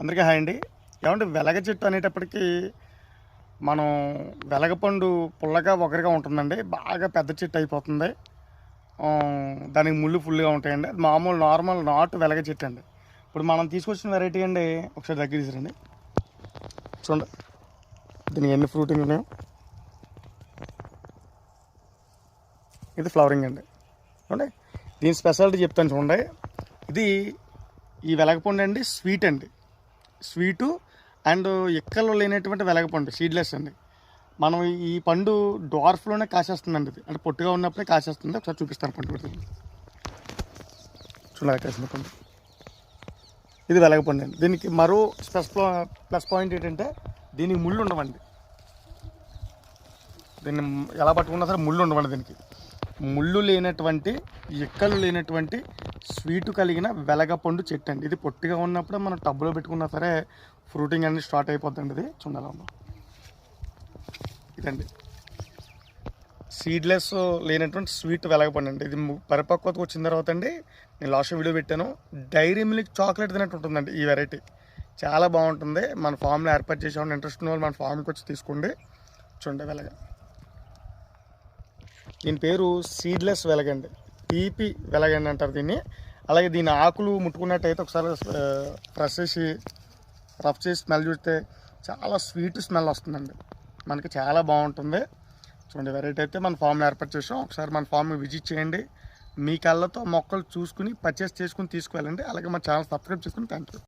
అందరికీ హాయ్ అండి. ఏమంటే వెలగ చెట్టు అనేటప్పటికీ మనం వెలగపండు పుల్లగా ఒకరిగా ఉంటుందండి. బాగా పెద్ద చెట్టు అయిపోతుంది. దానికి ముళ్ళు ఫుల్గా ఉంటాయండి. అది మామూలు నార్మల్ నాటు వెలగ చెట్టు అండి. ఇప్పుడు మనం తీసుకొచ్చిన వెరైటీ అండి ఒకసారి దగ్గర తీసుకురండి. చూడండి. దీనికి ఎన్ని ఫ్రూటింగ్ ఉన్నాయో. ఇది ఫ్లవరింగ్ అండి. చూడండి. దీని స్పెషాలిటీ చెప్తాను చూడండి. ఇది ఈ వెలగపండు అండి స్వీట్ అండి. స్వీటు అండ్ ఎక్కల్లో లేనటువంటి వెలగపండు సీడ్లెస్ అండి. మనం ఈ పండు డ్వార్ఫ్లోనే కాసేస్తుందండి ఇది. అంటే పొట్టుగా ఉన్నప్పుడే కాసేస్తుంది. ఒకసారి చూపిస్తాను పండు పెడుతుంది చూడాలి కాసిన పండు. ఇది వెలగపండు అండి. దీనికి మరో స్పెస్ ప్లస్ పాయింట్ ఏంటంటే దీనికి ముళ్ళు ఉండవండి. దీన్ని ఎలా పట్టుకున్నా సరే ముళ్ళు ఉండవండి దీనికి. ముళ్ళు లేనటువంటి ఎక్కలు లేనటువంటి స్వీటు కలిగిన వెలగపండు చెట్టు అండి. ఇది పొట్టిగా ఉన్నప్పుడు మనం టబ్బులో పెట్టుకున్నా సరే ఫ్రూటింగ్ అనేది స్టార్ట్ అయిపోతుంది ఇది. చూడాలమ్మా ఇదండి. సీడ్లెస్ లేనటువంటి స్వీట్ వెలగపండు అండి. ఇది ము- పరిపక్వతకు వచ్చిన తర్వాత అండి నేను లాస్ట్ వీడియో పెట్టాను. డైరీ మిల్క్ చాక్లెట్ తినట్టు ఉంటుందండి ఈ వెరైటీ. చాలా బాగుంటుంది. మన ఫామ్లో ఏర్పాటు చేసామని ఇంట్రెస్ట్ ఉన్న వాళ్ళు మన ఫామ్కి వచ్చి తీసుకోండి. చూడండి వెలగ. దీని పేరు సీడ్లెస్ వెలగండి. తీపి వెలగండి అంటారు దీన్ని. అలాగే దీని ఆకులు ముట్టుకున్నట్టయితే ఒకసారి ఫ్రెష్ చేసి రఫ్ చేసి స్మెల్ చూస్తే చాలా స్వీట్ స్మెల్ వస్తుందండి. మనకి చాలా బాగుంటుంది. చూడండి వెరైటీ అయితే మన ఫామ్ని ఏర్పాటు చేసాం ఒకసారి మన ఫామ్ విజిట్ చేయండి. మీ కళ్ళతో మొక్కలు చూసుకుని పర్చేస్ చేసుకుని తీసుకువెళ్ళండి. అలాగే మన ఛానల్ సబ్స్క్రైబ్ చేసుకుని థ్యాంక్ యూ